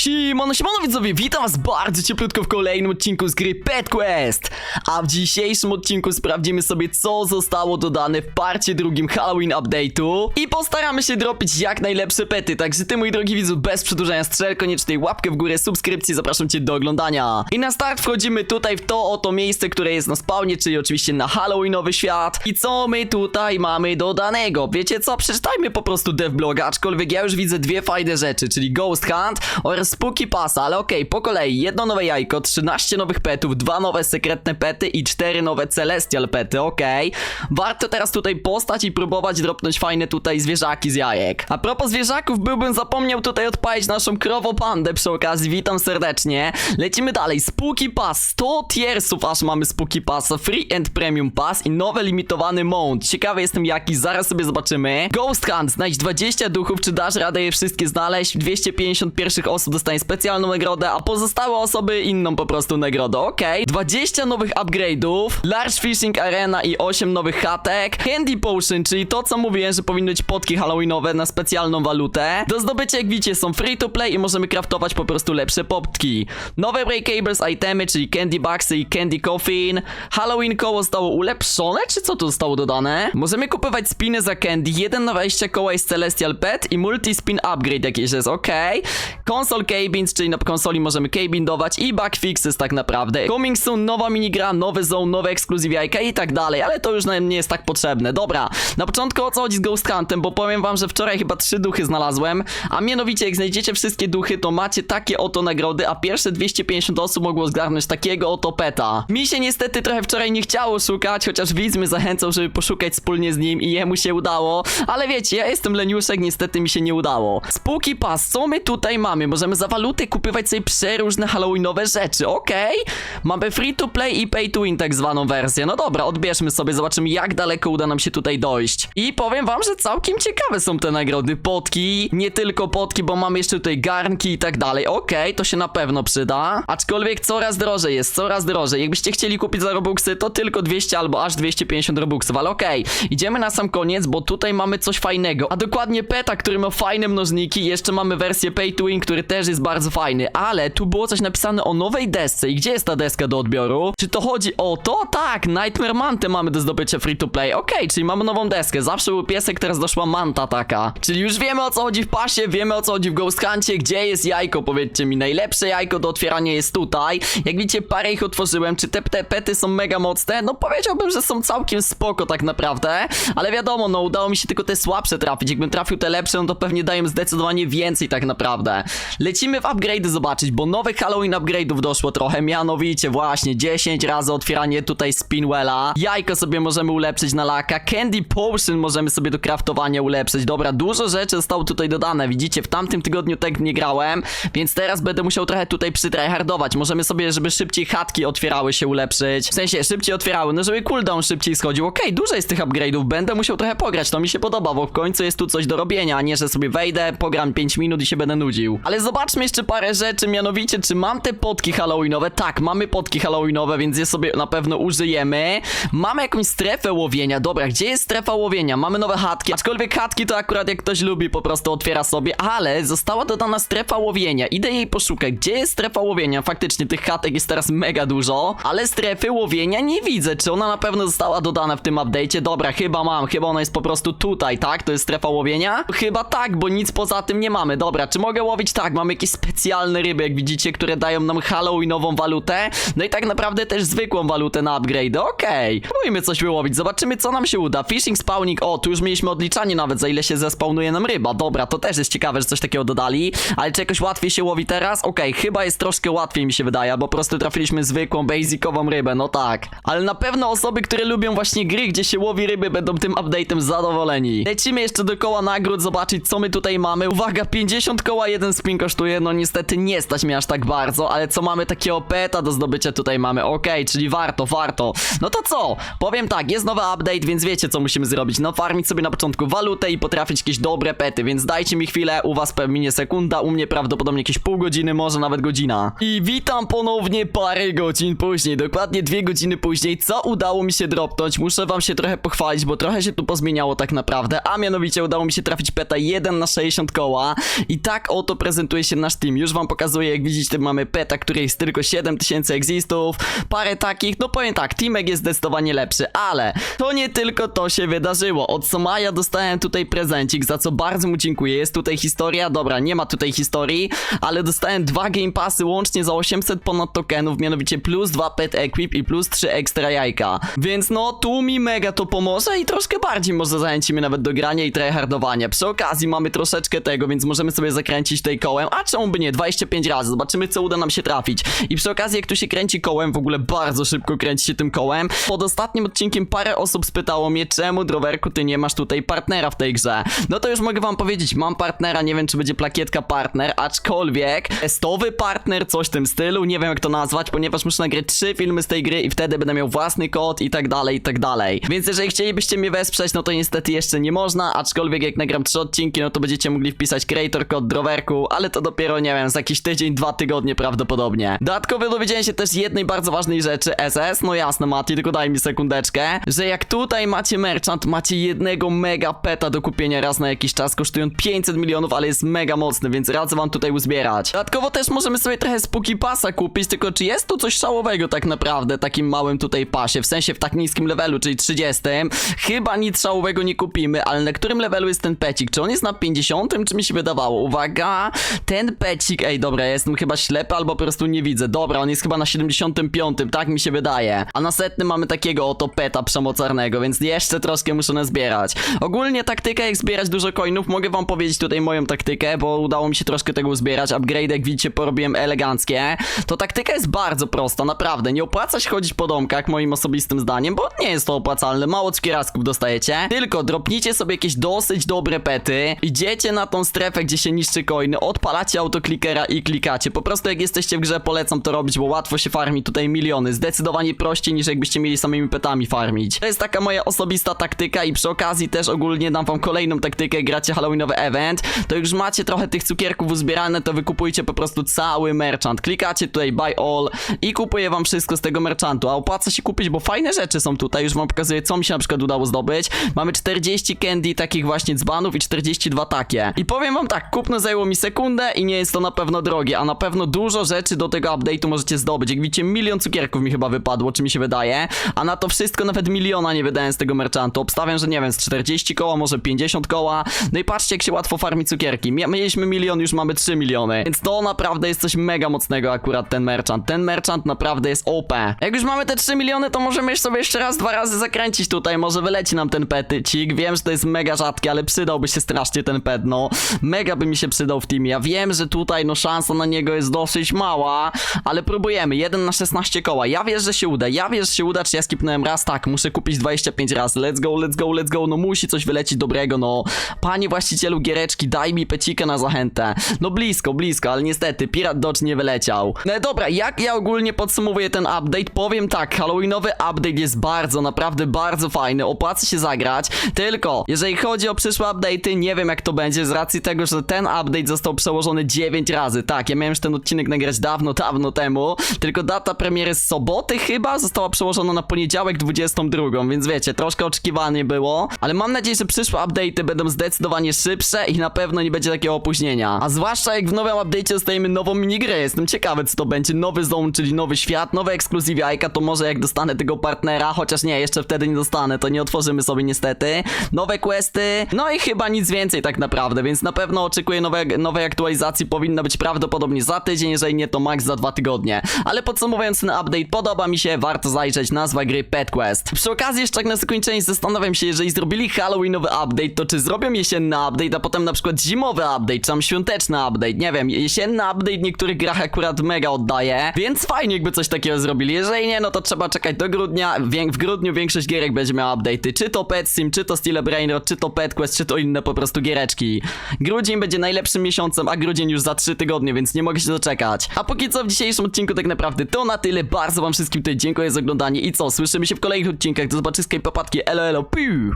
Siemano, siemano widzowie, witam was bardzo cieplutko w kolejnym odcinku z gry Pet Quest. A w dzisiejszym odcinku sprawdzimy sobie co zostało dodane w parcie drugim Halloween Update'u. I postaramy się dropić jak najlepsze pety, także ty mój drogi widzu bez przedłużania strzel koniecznie łapkę w górę, subskrypcji, zapraszam cię do oglądania. I na start wchodzimy tutaj w to oto miejsce, które jest na spawnie, czyli oczywiście na Halloweenowy świat. I co my tutaj mamy dodanego? Wiecie co, przeczytajmy po prostu devbloga, aczkolwiek ja już widzę dwie fajne rzeczy, czyli Ghost Hunt oraz Spooky Pass, ale okej, po kolei, jedno nowe jajko, 13 nowych petów, dwa nowe sekretne pety i cztery nowe celestial pety, okej. Warto teraz tutaj postać i próbować dropnąć fajne tutaj zwierzaki z jajek. A propos zwierzaków, byłbym zapomniał tutaj odpalić naszą krowo pandę przy okazji, witam serdecznie. Lecimy dalej, Spooky Pass, 100 tiersów aż mamy Spooky Passa, Free and Premium Pass i nowy limitowany mount. Ciekawy jestem jaki, zaraz sobie zobaczymy. Ghost Hunt, znajdź 20 duchów, czy dasz radę je wszystkie znaleźć? 250 pierwszych osób dostanie specjalną nagrodę, a pozostałe osoby inną po prostu nagrodę, okej. 20 nowych upgrade'ów, Large Fishing Arena i 8 nowych chatek, Candy Potion, czyli to co mówiłem, że powinny być potki halloweenowe na specjalną walutę. Do zdobycia jak widzicie są free to play i możemy craftować po prostu lepsze poptki. Nowe Breakables itemy, czyli Candy Boxy i Candy Coffin. Halloween koło zostało ulepszone, czy co tu zostało dodane? Możemy kupować spiny za Candy, 1 na 20 koła jest Celestial Pet i Multi Spin Upgrade jakiś jest, okej. Console Cabins, czyli na konsoli możemy cabindować i bug fixes tak naprawdę. Coming soon, nowa minigra, nowy zone, nowe ekskluzyw jajka i tak dalej, ale to już nam nie jest tak potrzebne. Dobra, na początku o co chodzi z Ghost Huntem, bo powiem wam, że wczoraj chyba trzy duchy znalazłem, a mianowicie jak znajdziecie wszystkie duchy, to macie takie oto nagrody, a pierwsze 250 osób mogło zgarnąć takiego oto peta. Mi się niestety trochę wczoraj nie chciało szukać, chociaż widz mnie zachęcał, żeby poszukać wspólnie z nim i jemu się udało, ale wiecie, ja jestem leniuszek, niestety mi się nie udało. Spooky Pass, co my tutaj mamy? Możemy za walutę kupować sobie przeróżne halloweenowe rzeczy, okej? Mamy free to play i pay to win tak zwaną wersję. No dobra, odbierzmy sobie, zobaczymy jak daleko uda nam się tutaj dojść. I powiem wam, że całkiem ciekawe są te nagrody. Potki, nie tylko potki, bo mamy jeszcze tutaj garnki i tak dalej. Okej, to się na pewno przyda. Aczkolwiek coraz drożej jest, coraz drożej. Jakbyście chcieli kupić za Robuxy, to tylko 200 albo aż 250 Robuxów, ale okej. Idziemy na sam koniec, bo tutaj mamy coś fajnego. A dokładnie peta, który ma fajne mnożniki. Jeszcze mamy wersję pay to win, który też jest bardzo fajny. Ale tu było coś napisane o nowej desce. I gdzie jest ta deska do odbioru? Czy to chodzi o to? Tak, Nightmare Mantę mamy do zdobycia free to play. Okej, czyli mamy nową deskę. Zawsze był piesek, teraz doszła manta taka. Czyli już wiemy o co chodzi w pasie, wiemy o co chodzi w Ghost Huncie. Gdzie jest jajko? Powiedzcie mi, najlepsze jajko do otwierania jest tutaj. Jak widzicie, parę ich otworzyłem. Czy te, te pety są mega mocne? No powiedziałbym, że są całkiem spoko tak naprawdę. Ale wiadomo, no udało mi się tylko te słabsze trafić. Jakbym trafił te lepsze, no to pewnie dają zdecydowanie więcej tak naprawdę. Lecimy w upgrade'y zobaczyć, bo nowych Halloween upgrade'ów doszło trochę. Mianowicie właśnie 10 razy otwieranie tutaj Spinwella. Jajko sobie możemy ulepszyć na laka. Candy Potion możemy sobie do craftowania ulepszyć. Dobra, dużo rzeczy zostało tutaj dodane. Widzicie, w tamtym tygodniu tak nie grałem, więc teraz będę musiał trochę tutaj przytryhardować. Możemy sobie, żeby szybciej chatki otwierały się ulepszyć. W sensie, szybciej otwierały, no żeby cooldown szybciej schodził. Okej, dużo jest tych upgrade'ów, będę musiał trochę pograć, to mi się podoba, bo w końcu jest tu coś do robienia, a nie, że sobie wejdę, pogram 5 minut i się będę nudził. Ale zobaczmy jeszcze parę rzeczy, mianowicie, czy mam te potki halloweenowe? Tak, mamy potki halloweenowe, więc je sobie na pewno użyjemy. Mamy jakąś strefę łowienia, dobra, gdzie jest strefa łowienia? Mamy nowe chatki, aczkolwiek chatki to akurat jak ktoś lubi, po prostu otwiera sobie, ale została dodana strefa łowienia, idę jej poszukać, gdzie jest strefa łowienia? Faktycznie tych chatek jest teraz mega dużo, ale strefy łowienia nie widzę, czy ona na pewno została dodana w tym update'cie? Dobra, chyba mam, chyba ona jest po prostu tutaj, tak? To jest strefa łowienia? Chyba tak, bo nic poza tym nie mamy, dobra, czy mogę łowić? Tak, mamy jakieś specjalne ryby, jak widzicie, które dają nam halloweenową walutę, no i tak naprawdę też zwykłą walutę na upgrade, okej. Spróbujmy coś wyłowić, zobaczymy co nam się uda. Fishing spawning, o, tu już mieliśmy odliczanie nawet, za ile się zespawnuje nam ryba, dobra, to też jest ciekawe, że coś takiego dodali, ale czy jakoś łatwiej się łowi teraz? Okej, chyba jest troszkę łatwiej mi się wydaje, bo po prostu trafiliśmy zwykłą, basicową rybę, no tak. Ale na pewno osoby, które lubią właśnie gry, gdzie się łowi ryby, będą tym update'em zadowoleni. Lecimy jeszcze dookoła nagród, zobaczyć co my tutaj mamy. Uwaga, 50 koła jeden spin kosztuje, no niestety nie stać mnie aż tak bardzo, ale co mamy takiego peta do zdobycia tutaj mamy, okej, czyli warto, warto. No to co? Powiem tak, jest nowy update, więc wiecie co musimy zrobić. No farmić sobie na początku walutę i potrafić jakieś dobre pety, więc dajcie mi chwilę, u was pewnie sekunda, u mnie prawdopodobnie jakieś pół godziny, może nawet godzina. I witam ponownie parę godzin później, dokładnie dwie godziny później, co udało mi się dropnąć. Muszę wam się trochę pochwalić, bo trochę się tu pozmieniało tak naprawdę, a mianowicie udało mi się trafić peta 1 na 60 koła i tak oto prezentuje się się nasz team. Już wam pokazuję, jak widzicie, mamy peta, który jest tylko 7000 existów, parę takich, no powiem tak, teamek jest zdecydowanie lepszy, ale to nie tylko to się wydarzyło. Od Somaja dostałem tutaj prezencik, za co bardzo mu dziękuję. Jest tutaj historia, dobra, nie ma tutaj historii, ale dostałem dwa game passy łącznie za 800 ponad tokenów, mianowicie plus 2 pet equip i plus 3 ekstra jajka. Więc no, tu mi mega to pomoże i troszkę bardziej może zachęcimy nawet do grania i tryhardowania. Przy okazji mamy troszeczkę tego, więc możemy sobie zakręcić tutaj kołem, a czemu by nie, 25 razy, zobaczymy co uda nam się trafić. I przy okazji jak tu się kręci kołem, w ogóle bardzo szybko kręci się tym kołem, pod ostatnim odcinkiem parę osób spytało mnie, czemu Drowerku ty nie masz tutaj partnera w tej grze. No to już mogę wam powiedzieć, mam partnera, nie wiem czy będzie plakietka partner, aczkolwiek testowy partner, coś w tym stylu, nie wiem jak to nazwać, ponieważ muszę nagrać trzy filmy z tej gry i wtedy będę miał własny kod i tak dalej, i tak dalej. Więc jeżeli chcielibyście mnie wesprzeć, no to niestety jeszcze nie można, aczkolwiek jak nagram trzy odcinki, no to będziecie mogli wpisać creator kod Drowerku, ale to dopiero, nie wiem, za jakiś tydzień, dwa tygodnie prawdopodobnie. Dodatkowo dowiedziałem się też jednej bardzo ważnej rzeczy, SS, no jasne Mati, tylko daj mi sekundeczkę, że jak tutaj macie merchant, macie jednego mega peta do kupienia raz na jakiś czas, kosztują 500 milionów, ale jest mega mocny, więc radzę wam tutaj uzbierać. Dodatkowo też możemy sobie trochę spooky pasa kupić, tylko czy jest tu coś szałowego tak naprawdę, takim małym tutaj pasie, w sensie w tak niskim levelu, czyli 30, chyba nic szałowego nie kupimy, ale na którym levelu jest ten pecik? Czy on jest na 50, czy mi się wydawało? Uwaga, ten pecik, ej dobra, ja jestem chyba ślepy albo po prostu nie widzę, dobra, on jest chyba na 75, tak mi się wydaje, a na setnym mamy takiego oto peta przemocarnego, więc jeszcze troszkę muszę nazbierać. Ogólnie taktyka jak zbierać dużo coinów, mogę wam powiedzieć tutaj moją taktykę, bo udało mi się troszkę tego uzbierać, upgrade jak widzicie porobiłem eleganckie, to taktyka jest bardzo prosta, naprawdę, nie opłaca się chodzić po domkach, moim osobistym zdaniem, bo nie jest to opłacalne, mało cukierasków dostajecie, tylko dropnijcie sobie jakieś dosyć dobre pety, idziecie na tą strefę, gdzie się niszczy coiny, odpalacie autoklikera i klikacie, po prostu jak jesteście w grze polecam to robić, bo łatwo się farmi tutaj miliony, zdecydowanie prościej niż jakbyście mieli samymi petami farmić. To jest taka moja osobista taktyka i przy okazji też ogólnie dam wam kolejną taktykę, gracie Halloweenowy event, to już macie trochę tych cukierków uzbierane, to wykupujcie po prostu cały merchant, klikacie tutaj buy all i kupuje wam wszystko z tego merchantu, a opłaca się kupić, bo fajne rzeczy są tutaj, już wam pokazuję co mi się na przykład udało zdobyć, mamy 40 candy takich właśnie dzbanów i 42 takie. I powiem wam tak, kupno zajęło mi sekundę i nie jest to na pewno drogie, a na pewno dużo rzeczy do tego update'u możecie zdobyć, jak widzicie milion cukierków mi chyba wypadło, czy mi się wydaje, a na to wszystko nawet miliona nie wydałem z tego merchantu, obstawiam, że nie wiem, z 40 koła, może 50 koła, no i patrzcie jak się łatwo farmi cukierki, mieliśmy milion, już mamy 3 miliony, więc to naprawdę jest coś mega mocnego akurat ten merchant, ten merchant naprawdę jest OP. Jak już mamy te 3 miliony, to możemy sobie jeszcze raz, dwa razy zakręcić tutaj, może wyleci nam ten petycik, wiem, że to jest mega rzadki, ale przydałby się strasznie ten pet, no, mega by mi się przydał w teamie, ja wiem, że tutaj no szansa na niego jest dosyć mała, ale próbujemy, 1 na 16 koła, ja wierzę, że się uda, ja wierzę, że się uda, czy ja skipnąłem raz, tak, muszę kupić 25 razy, let's go, let's go, let's go, no musi coś wylecieć dobrego, no, panie właścicielu giereczki, daj mi pecika na zachętę, no blisko, blisko, ale niestety, Pirat Dodge nie wyleciał. No dobra, jak ja ogólnie podsumowuję ten update, powiem tak, Halloweenowy update jest bardzo, naprawdę bardzo fajny, opłaca się zagrać, tylko jeżeli chodzi o przyszłe update'y, nie wiem jak to będzie z racji tego, że ten update został przełożony 9 razy, tak, ja miałem już ten odcinek nagrać dawno, dawno temu, tylko data premiery z soboty chyba została przełożona na poniedziałek 22, więc wiecie, troszkę oczekiwanie było, ale mam nadzieję, że przyszłe update'y będą zdecydowanie szybsze i na pewno nie będzie takiego opóźnienia, a zwłaszcza jak w nowym update'cie dostajemy nową minigrę, jestem ciekawy co to będzie, nowy zone, czyli nowy świat, nowe ekskluzyw jajka, to może jak dostanę tego partnera, chociaż nie, jeszcze wtedy nie dostanę, to nie otworzymy sobie niestety, nowe questy, no i chyba nic więcej tak naprawdę, więc na pewno oczekuję nowe, nowej aktualizacji, powinna być prawdopodobnie za tydzień, jeżeli nie to max za dwa tygodnie, ale podsumowując ten update, podoba mi się, warto zajrzeć, nazwa gry Pet Quest. Przy okazji jeszcze tak na zakończenie zastanawiam się, jeżeli zrobili Halloweenowy update, to czy zrobią jesienny update, a potem na przykład zimowy update, czy tam świąteczny update, nie wiem, jesienny update w niektórych grach akurat mega oddaje, więc fajnie jakby coś takiego zrobili, jeżeli nie, no to trzeba czekać do grudnia, w grudniu większość gierek będzie miała update'y, czy to Pet Sim, czy to Steel Brainrot, czy to Pet Quest, czy to inne po prostu giereczki. Grudzień będzie najlepszym miesiącem, a grudzień już za 3 tygodnie, więc nie mogę się doczekać. A póki co w dzisiejszym odcinku tak naprawdę to na tyle, bardzo wam wszystkim tutaj dziękuję za oglądanie i co, słyszymy się w kolejnych odcinkach, do zobaczyska i papatki, elo elo, piu!